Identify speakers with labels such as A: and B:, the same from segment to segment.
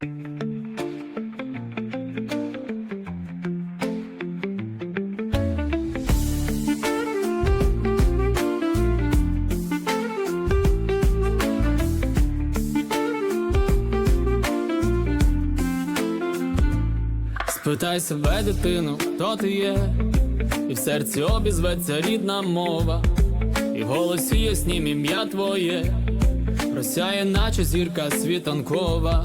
A: Спитай себе, дитину, хто ти є, і в серці обізветься рідна мова, і в голосі яснім ім'я твоє, просяє, наче зірка світанкова,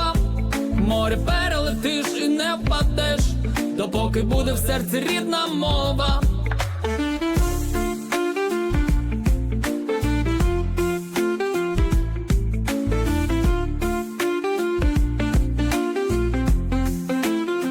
A: море перелетиш і не впадеш, допоки буде в серці рідна мова.